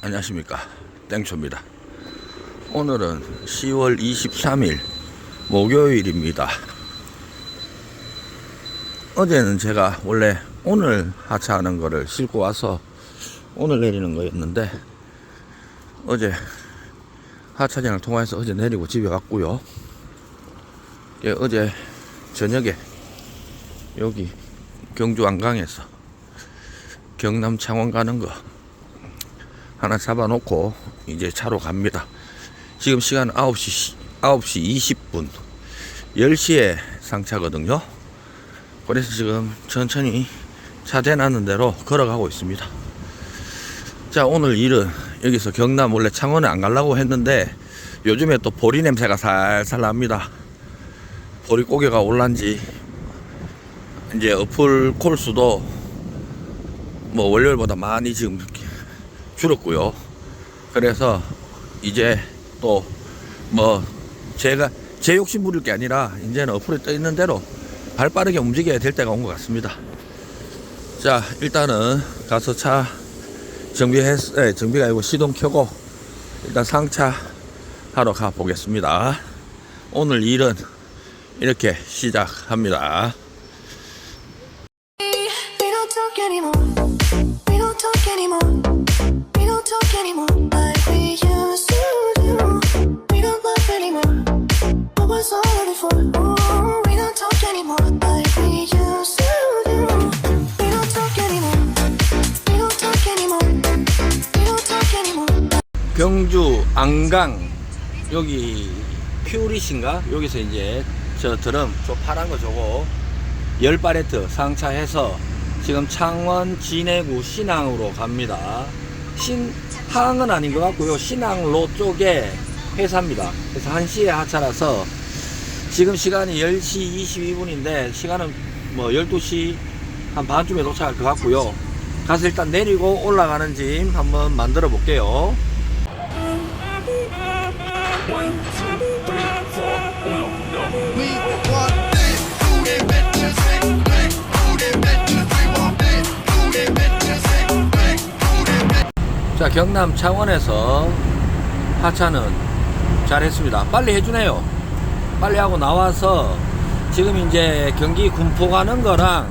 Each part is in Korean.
안녕하십니까. 땡초입니다. 오늘은 10월 23일 목요일입니다. 어제는 제가 원래 오늘 하차하는 거를 싣고 와서 오늘 내리는 거였는데 어제 하차장을 통화해서 어제 내리고 집에 왔고요. 예, 어제 저녁에 여기 경주 안강에서 경남 창원 가는 거 하나 잡아놓고 이제 차로 갑니다. 지금 시간 9시, 9시 20분. 10시에 상차거든요. 그래서 지금 천천히 차 대놨는 대로 걸어가고 있습니다. 자, 오늘 일은 여기서 경남 원래 창원에 안 가려고 했는데 요즘에 또 보리 냄새가 살살 납니다. 보리 고개가 올란지 이제 어플 콜수도 뭐 월요일보다 많이 지금 줄었고요. 그래서 이제 또 뭐 제가 제 욕심 부릴 게 아니라 이제는 어플에 떠 있는 대로 발 빠르게 움직여야 될 때가 온 것 같습니다. 자 일단은 가서 차 정비했 네, 정비가 아니고 시동 켜고 일단 상차 하러 가 보겠습니다. 오늘 일은 이렇게 시작합니다. 안강 여기 퓨리신가 여기서 이제 저 드럼 저 파란 거 저거 열 바레트 상차해서 지금 창원 진해구 신항으로 갑니다. 신항은 아닌 것 같고요. 신항로 쪽에 회사입니다. 그래서 1시에 하차라서 지금 시간이 10시 22분인데 시간은 뭐 12시 한 반쯤에 도착할 것 같고요. 가서 일단 내리고 올라가는 짐 한번 만들어 볼게요. 자 경남 창원에서 하차는 잘했습니다. 빨리 해주네요. 빨리 하고 나와서 지금 이제 경기 군포 가는 거랑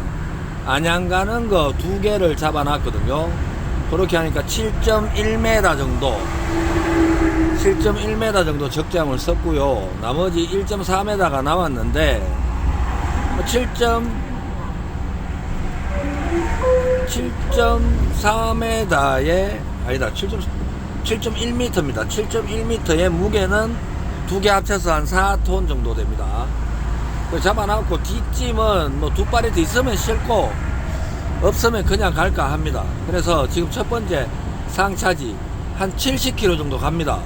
안양 가는 거 두 개를 잡아 놨거든요. 그렇게 하니까 7.1m 정도 7.1m 정도 적장을 썼고요. 나머지 1.4m가 나왔는데 7. 7.4m에 아니다 7.1m입니다. 7.1m의 무게는 두 개 합쳐서 한 4톤 정도 됩니다. 그 잡아놓고 뒷짐은 뭐두 파리트 있으면 싣고 없으면 그냥 갈까 합니다. 그래서 지금 첫 번째 상차지 한 70km 정도 갑니다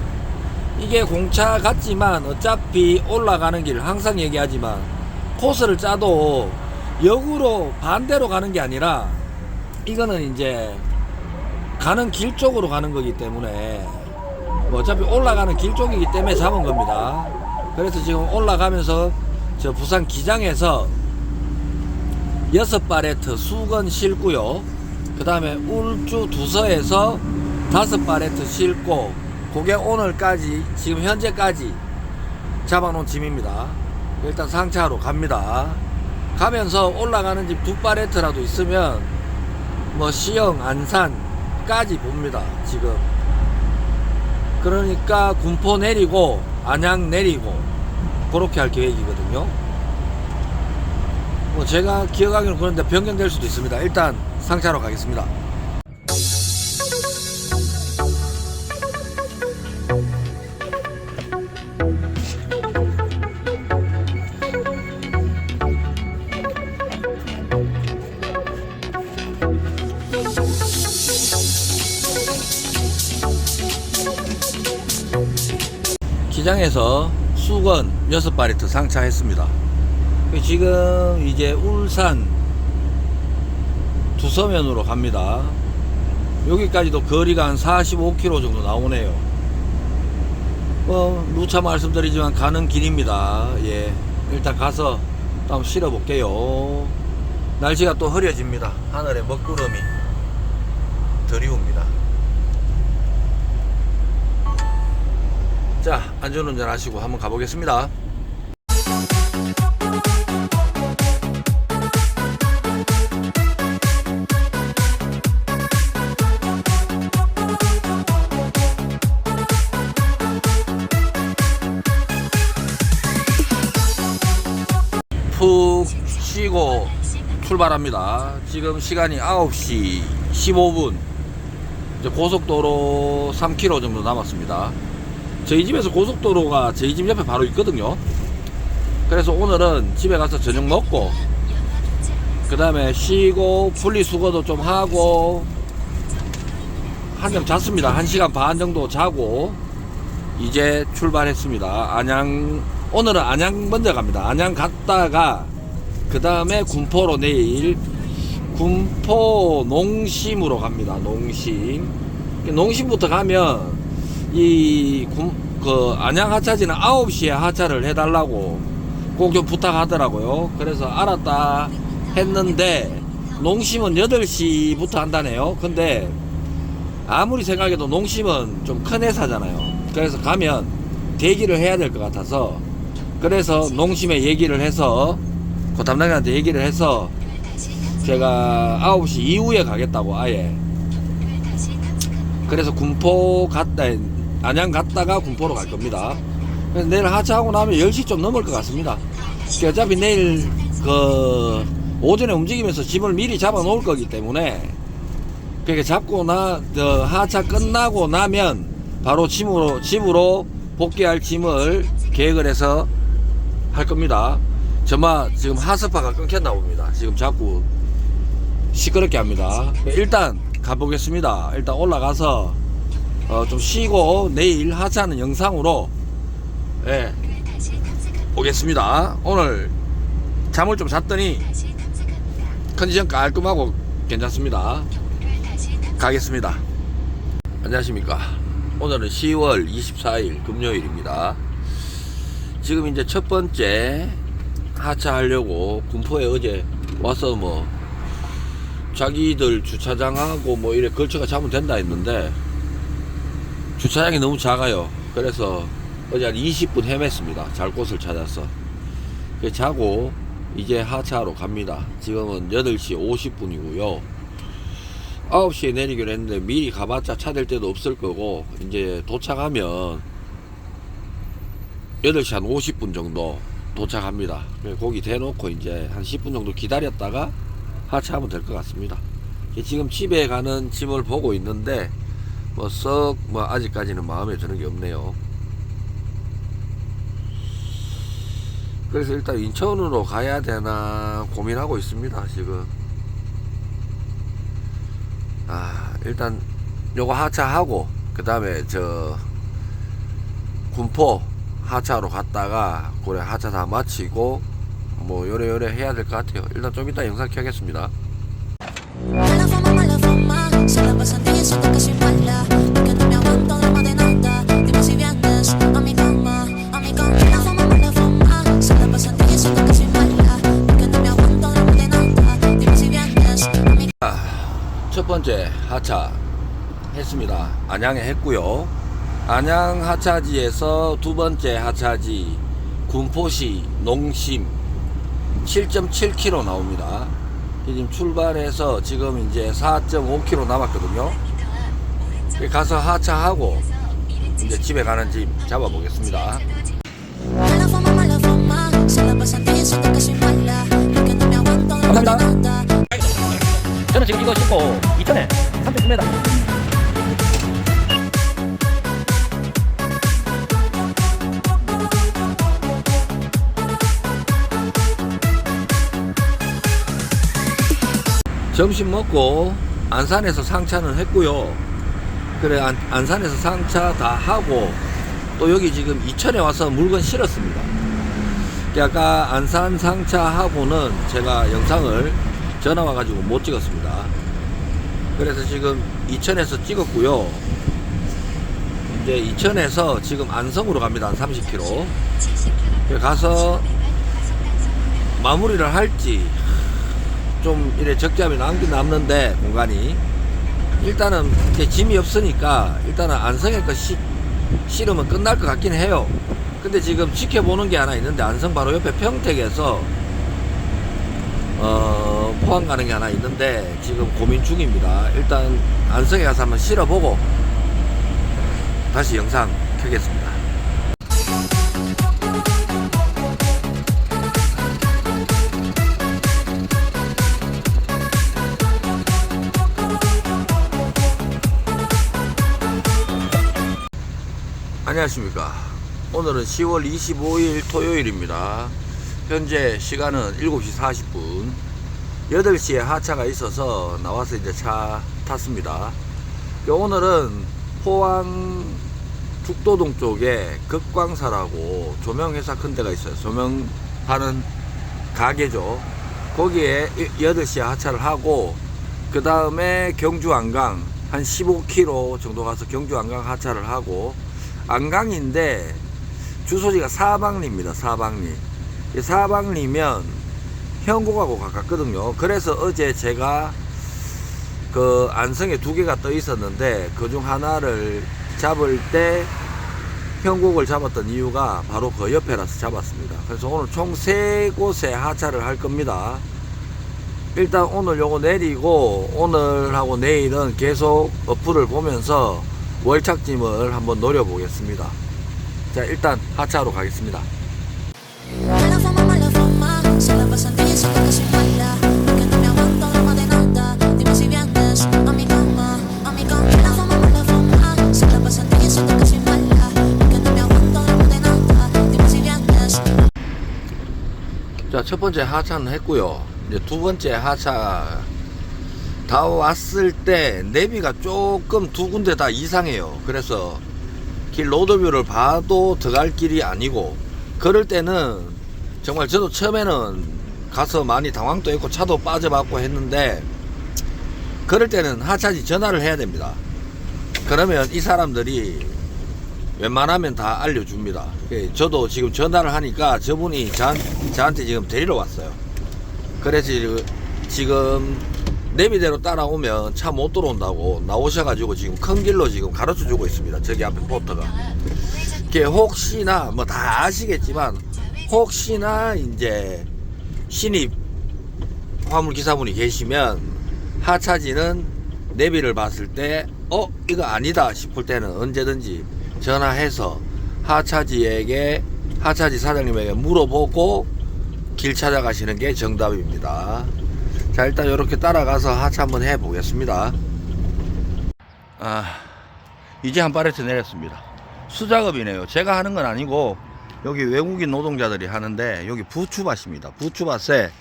이게 공차 같지만 어차피 올라가는 길 항상 얘기하지만 코스를 짜도 역으로 반대로 가는 게 아니라 이거는 이제 가는 길 쪽으로 가는 거기 때문에 뭐 어차피 올라가는 길 쪽이기 때문에 잡은 겁니다. 그래서 지금 올라가면서 저 부산 기장에서 여섯 바레트 수건 싣고요. 그 다음에 울주 두서에서 다섯 바레트 싣고 그게 오늘까지 지금 현재까지 잡아놓은 짐입니다. 일단 상차로 갑니다. 가면서 올라가는 집 두 바레트라도 있으면 뭐 시영, 안산까지 봅니다. 지금. 그러니까 군포 내리고 안양 내리고 그렇게 할 계획이거든요. 뭐 제가 기억하기로는 그런데 변경될 수도 있습니다. 일단 상차로 가겠습니다. 기장에서 수건 6바리트 상차했습니다. 지금 이제 울산 두서면으로 갑니다. 여기까지도 거리가 한 45km 정도 나오네요. 뭐 누차 말씀드리지만 가는 길입니다. 예, 일단 가서 한번 실어 볼게요. 날씨가 또 흐려집니다. 하늘에 먹구름이 드리웁니다. 자, 안전운전 하시고 한번 가보겠습니다. 푹 쉬고 출발합니다. 지금 시간이 9시 15분. 이제 고속도로 3km 정도 남았습니다. 저희 집에서 고속도로가 저희 집 옆에 바로 있거든요. 그래서 오늘은 집에 가서 저녁 먹고 그 다음에 쉬고 분리수거도 좀 하고 한점 잤습니다. 1시간 반 정도 자고 이제 출발했습니다. 안양 오늘은 안양 먼저 갑니다. 안양 갔다가 그 다음에 군포로 내일 군포 농심으로 갑니다. 농심 농심부터 가면 이 그 안양 하차지는 9시에 하차를 해달라고 꼭 좀 부탁하더라고요. 그래서 알았다 했는데 농심은 8시부터 한다네요. 근데 아무리 생각해도 농심은 좀 큰 회사잖아요. 그래서 가면 대기를 해야 될 것 같아서 그래서 농심에 얘기를 해서 그 담당자한테 얘기를 해서 제가 9시 이후에 가겠다고 아예 그래서 군포 갔다 안양 갔다가 군포로 갈 겁니다. 내일 하차하고 나면 10시 좀 넘을 것 같습니다. 그 어차피 내일 그 오전에 움직이면서 짐을 미리 잡아 놓을 거기 때문에 그렇게 잡고 나, 저 하차 끝나고 나면 바로 집으로, 집으로 복귀할 짐을 계획을 해서 할 겁니다. 정말 지금 하스파가 끊겼나 봅니다. 지금 자꾸 시끄럽게 합니다. 일단 가보겠습니다. 일단 올라가서 어, 좀 쉬고 내일 하차하는 영상으로 예, 오겠습니다. 오늘 잠을 좀 잤더니 컨디션 깔끔하고 괜찮습니다. 가겠습니다. 안녕하십니까. 오늘은 10월 24일 금요일입니다. 지금 이제 첫 번째 하차하려고 군포에 어제 와서 뭐 자기들 주차장하고 뭐 이래 걸쳐가 잡으면 된다 했는데 주차장이 너무 작아요. 그래서 어제 한 20분 헤맸습니다. 잘 곳을 찾아서. 그래서 자고 이제 하차하러 갑니다. 지금은 8시 50분이고요. 9시에 내리기로 했는데 미리 가봤자 차될 때도 없을 거고 이제 도착하면 8시 한 50분 정도 도착합니다. 거기 대놓고 이제 한 10분 정도 기다렸다가 하차하면 될 것 같습니다. 지금 집에 가는 짐을 보고 있는데 뭐썩뭐 아직까지는 마음에 드는 게 없네요. 그래서 일단 인천으로 가야 되나 고민하고 있습니다. 지금. 아, 일단 요거 하차하고 그 다음에 저 군포 하차로 갔다가 고래 하차 다 마치고 뭐 요래요래 해야 될 것 같아요. 일단 좀 이따 영상 켜겠습니다. 첫 번째 하차 했습니다. 안양에 했고요. 안양 하차지에서 두 번째 하차지 군포시 농심 7.7km 나옵니다. 지금 출발해서 지금 이제 4.5km 남았거든요. 가서 하차하고 이제 집에 가는 집 잡아보겠습니다. Nada. 저는 지금 이거 신고 2천에 3.9m 점심 먹고 안산에서 상차는 했고요. 그래 안, 안산에서 상차 다 하고 또 여기 지금 이천에 와서 물건 실었습니다. 아까 안산 상차하고는 제가 영상을 전화 와가지고 못 찍었습니다. 그래서 지금 이천에서 찍었고요. 이제 이천에서 지금 안성으로 갑니다. 한 30km. 가서 마무리를 할지 좀 이래 적잡이 남긴 남는데 공간이 일단은 이렇게 짐이 없으니까 일단은 안성에 거 시, 실으면 끝날 것 같긴 해요. 근데 지금 지켜보는 게 하나 있는데 안성 바로 옆에 평택에서 어, 포항 가는 게 하나 있는데 지금 고민 중입니다. 일단 안성에 가서 한번 실어보고 다시 영상 켜겠습니다. 안녕하십니까. 오늘은 10월 25일 토요일입니다. 현재 시간은 7시 40분. 8시에 하차가 있어서 나와서 이제 차 탔습니다. 그 오늘은 포항 죽도동 쪽에 극광사라고 조명회사 큰 데가 있어요. 조명하는 가게죠. 거기에 8시에 하차를 하고, 그 다음에 경주 안강 한 15km 정도 가서 경주 안강 하차를 하고, 안강인데 주소지가 사방리입니다. 사방리. 이 사방리면 현곡하고 가깝거든요. 그래서 어제 제가 그 안성에 두 개가 떠 있었는데 그 중 하나를 잡을 때 현곡을 잡았던 이유가 바로 그 옆에라서 잡았습니다. 그래서 오늘 총 세 곳에 하차를 할 겁니다. 일단 오늘 요거 내리고 오늘하고 내일은 계속 어플을 보면서 월착짐을 한번 노려보겠습니다. 자, 일단 하차하러 가겠습니다. 자, 첫 번째 하차는 했고요. 이제 두 번째 하차 다 왔을 때 내비가 조금 두 군데 다 이상해요. 그래서 길 로드뷰를 봐도 들어갈 길이 아니고 그럴 때는 정말 저도 처음에는 가서 많이 당황도 했고 차도 빠져봤고 했는데 그럴 때는 하차지 전화를 해야 됩니다. 그러면 이 사람들이 웬만하면 다 알려줍니다. 예, 저도 지금 전화를 하니까 저분이 저, 저한테 지금 데리러 왔어요. 그래서 지금- 지금 내비대로 따라오면 차 못 들어온다고 나오셔가지고 지금 큰 길로 지금 가르쳐 주고 있습니다. 저기 앞에 포터가. 그게 혹시나 뭐 다 아시겠지만 혹시나 이제 신입 화물 기사분이 계시면 하차지는 내비를 봤을 때 어 이거 아니다 싶을 때는 언제든지 전화해서 하차지에게 하차지 사장님에게 물어보고 길 찾아가시는 게 정답입니다. 자 일단 이렇게 따라가서 하차 한번 해 보겠습니다. 아 이제 한 파레트 내렸습니다. 수작업이네요. 제가 하는 건 아니고 여기 외국인 노동자들이 하는데 여기 부추밭입니다. 부추밭에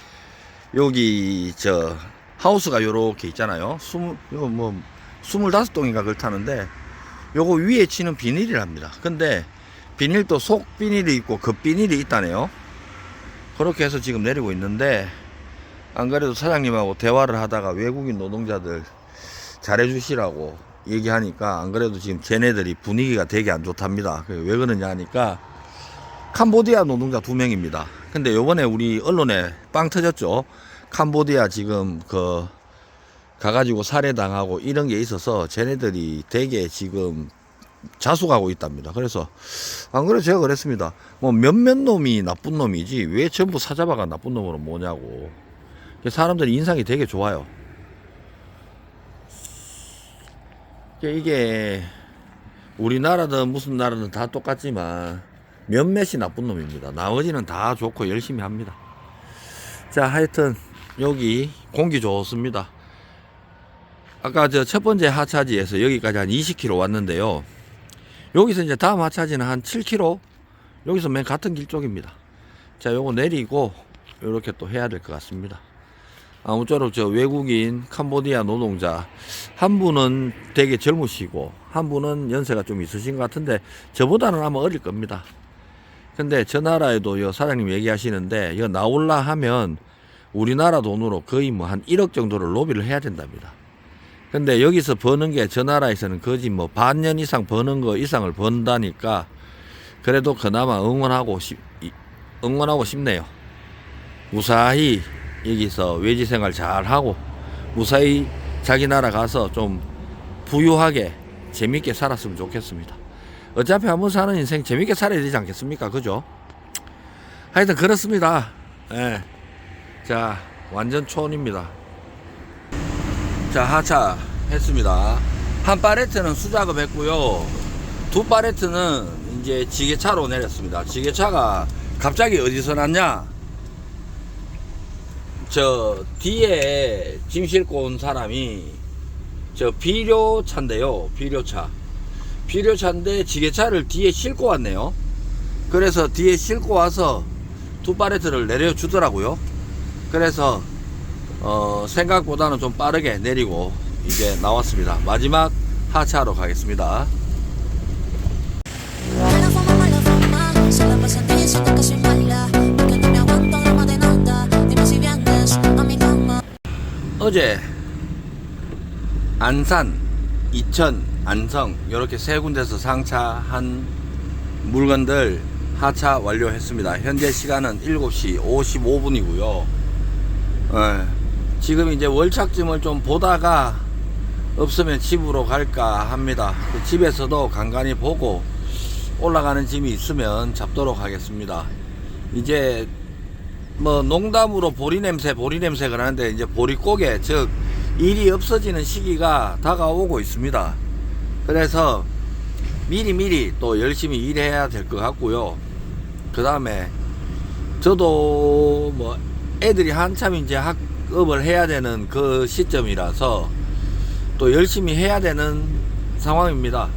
여기 저 하우스가 요렇게 있잖아요. 스물 요거 뭐 스물다섯 동인가 그렇다는데 요거 위에 치는 비닐이랍니다. 근데 비닐도 속 비닐이 있고 겉 비닐이 있다네요. 그렇게 해서 지금 내리고 있는데 안 그래도 사장님하고 대화를 하다가 외국인 노동자들 잘해주시라고 얘기하니까 안 그래도 지금 쟤네들이 분위기가 되게 안 좋답니다. 그왜 그러냐 하니까 캄보디아 노동자 두 명입니다. 근데 요번에 우리 언론에 빵 터졌죠. 캄보디아 지금 그 가가지고 살해당하고 이런 게 있어서 쟤네들이 되게 지금 자숙하고 있답니다. 그래서 안 그래 제가 그랬습니다. 뭐 몇몇 놈이 나쁜 놈이지 왜 전부 사자바가 나쁜 놈으로 뭐냐고. 사람들이 인상이 되게 좋아요. 이게 우리나라든 무슨 나라든 다 똑같지만 몇몇이 나쁜 놈입니다. 나머지는 다 좋고 열심히 합니다. 자, 하여튼 여기 공기 좋습니다. 아까 저 첫 번째 하차지에서 여기까지 한 20km 왔는데요. 여기서 이제 다음 하차지는 한 7km. 여기서 맨 같은 길 쪽입니다. 자, 요거 내리고 이렇게 또 해야 될 것 같습니다. 아무쪼록 저 외국인 캄보디아 노동자 한 분은 되게 젊으시고 한 분은 연세가 좀 있으신 것 같은데 저보다는 아마 어릴 겁니다. 근데 저 나라에도 여 사장님 얘기하시는데 여 나올라 하면 우리나라 돈으로 거의 뭐 한 1억 정도를 로비를 해야 된답니다. 근데 여기서 버는 게 저 나라에서는 거의 뭐 반년 이상 버는 거 이상을 번다니까 그래도 그나마 응원하고 싶, 이- 응원하고 싶네요. 무사히 여기서 외지 생활 잘 하고 무사히 자기 나라 가서 좀 부유하게 재밌게 살았으면 좋겠습니다. 어차피 한 번 사는 인생 재밌게 살아야 되지 않겠습니까? 그죠? 하여튼 그렇습니다. 예. 자, 완전 촌입니다. 자, 하차 했습니다. 한 파레트는 수작업 했고요. 두 파레트는 이제 지게차로 내렸습니다. 지게차가 갑자기 어디서 났냐? 저 뒤에 짐 싣고 온 사람이 저 비료차인데요. 비료차. 비료차인데 지게차를 뒤에 싣고 왔네요. 그래서 뒤에 싣고 와서 두 파레트를 내려주더라고요. 그래서 어, 생각보다는 좀 빠르게 내리고 이제 나왔습니다. 마지막 하차하러 가겠습니다. 어제 안산, 이천, 안성 이렇게 세 군데서 상차한 물건들 하차 완료했습니다. 현재 시간은 7시 55분이고요. 지금 이제 월착짐을 좀 보다가 없으면 집으로 갈까 합니다. 그 집에서도 간간히 보고 올라가는 짐이 있으면 잡도록 하겠습니다. 이제 뭐 농담으로 보리 냄새 보리 냄새가 나는데 이제 보리 고개 즉 일이 없어지는 시기가 다가오고 있습니다. 그래서 미리 미리 또 열심히 일해야 될 것 같고요. 그 다음에 저도 뭐 애들이 한참 이제 학업을 해야 되는 그 시점이라서 또 열심히 해야 되는 상황입니다.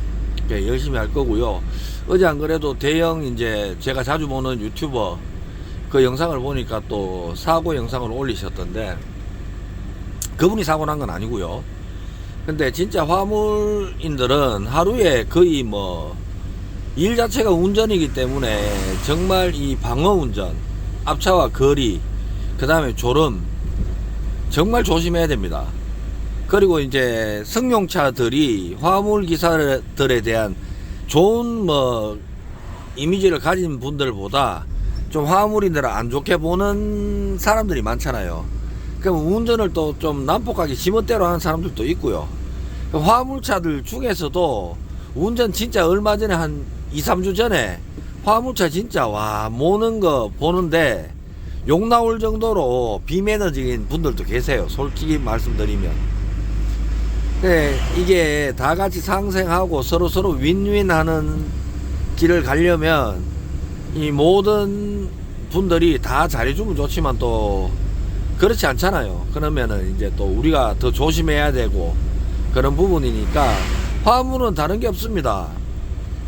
예, 열심히 할 거고요. 어제 안 그래도 대형 이제 제가 자주 보는 유튜버 그 영상을 보니까 또 사고 영상을 올리셨던데 그분이 사고 난 건 아니고요. 근데 진짜 화물인들은 하루에 거의 뭐 일 자체가 운전이기 때문에 정말 이 방어 운전, 앞차와 거리, 그 다음에 졸음 정말 조심해야 됩니다. 그리고 이제 승용차들이 화물 기사들에 대한 좋은 뭐 이미지를 가진 분들보다 좀 화물인들을 안 좋게 보는 사람들이 많잖아요. 그럼 운전을 또 좀 난폭하게 지멋대로 하는 사람들도 있고요. 그 화물차들 중에서도 운전 진짜 얼마 전에 한 2, 3주 전에 화물차 진짜 와 모는 거 보는데 욕 나올 정도로 비매너적인 분들도 계세요. 솔직히 말씀드리면. 네, 이게 다 같이 상생하고 서로 서로 윈윈하는 길을 가려면 이 모든 분들이 다 잘해주면 좋지만 또 그렇지 않잖아요. 그러면은 이제 또 우리가 더 조심해야 되고 그런 부분이니까 화물은 다른 게 없습니다.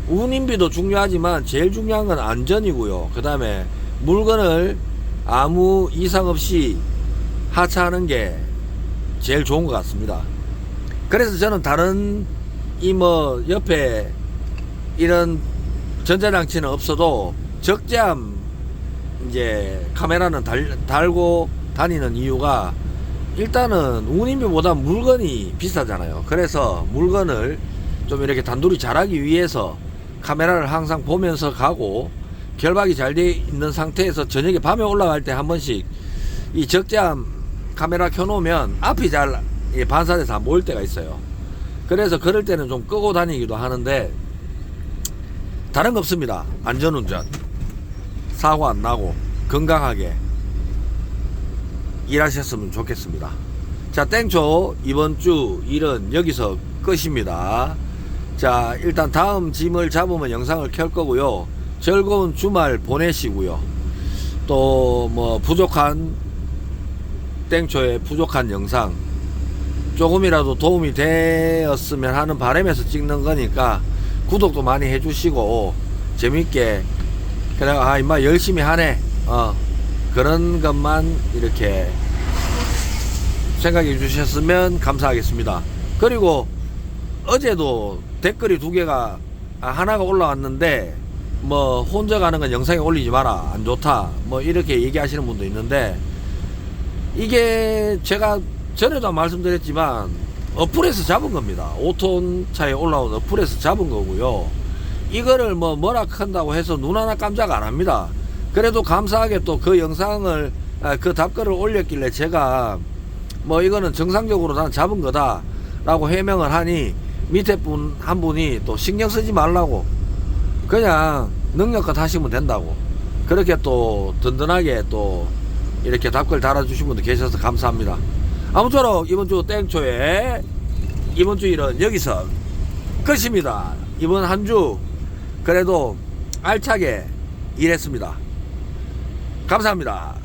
운임비도 중요하지만 제일 중요한 건 안전이고요. 그 다음에 물건을 아무 이상 없이 하차하는 게 제일 좋은 것 같습니다. 그래서 저는 다른 이 뭐 옆에 이런 전자장치는 없어도 적재함 이제 카메라는 달, 달고 다니는 이유가 일단은 운임비보다 물건이 비싸잖아요. 그래서 물건을 좀 이렇게 단둘이 잘하기 위해서 카메라를 항상 보면서 가고 결박이 잘 돼 있는 상태에서 저녁에 밤에 올라갈 때 한 번씩 이 적재함 카메라 켜놓으면 앞이 잘 예, 반사돼서 안 보일 때가 있어요. 그래서 그럴 때는 좀 끄고 다니기도 하는데 다른 거 없습니다. 안전운전 사고 안 나고 건강하게 일하셨으면 좋겠습니다. 자, 땡초 이번 주 일은 여기서 끝입니다. 자, 일단 다음 짐을 잡으면 영상을 켤 거고요. 즐거운 주말 보내시고요. 또 뭐 부족한 땡초의 부족한 영상 조금이라도 도움이 되었으면 하는 바람에서 찍는 거니까 구독도 많이 해주시고 재밌게 그냥 아 임마 열심히 하네 어 그런 것만 이렇게 생각해 주셨으면 감사하겠습니다. 그리고 어제도 댓글이 두 개가 아, 하나가 올라왔는데 뭐 혼자 가는 건 영상에 올리지 마라 안 좋다 뭐 이렇게 얘기하시는 분도 있는데 이게 제가 전에도 말씀드렸지만 어플에서 잡은 겁니다. 5톤 차에 올라온 어플에서 잡은 거고요. 이거를 뭐 뭐라 한다고 해서 눈 하나 깜짝 안 합니다. 그래도 감사하게 또 그 영상을 아, 그 답글을 올렸길래 제가 뭐 이거는 정상적으로 난 잡은 거다라고 해명을 하니 밑에 분 한 분이 또 신경 쓰지 말라고 그냥 능력껏 하시면 된다고 그렇게 또 든든하게 또 이렇게 답글 달아주신 분도 계셔서 감사합니다. 아무쪼록 이번 주 땡초에 이번 주 일은 여기서 끝입니다. 이번 한 주 그래도 알차게 일했습니다. 감사합니다.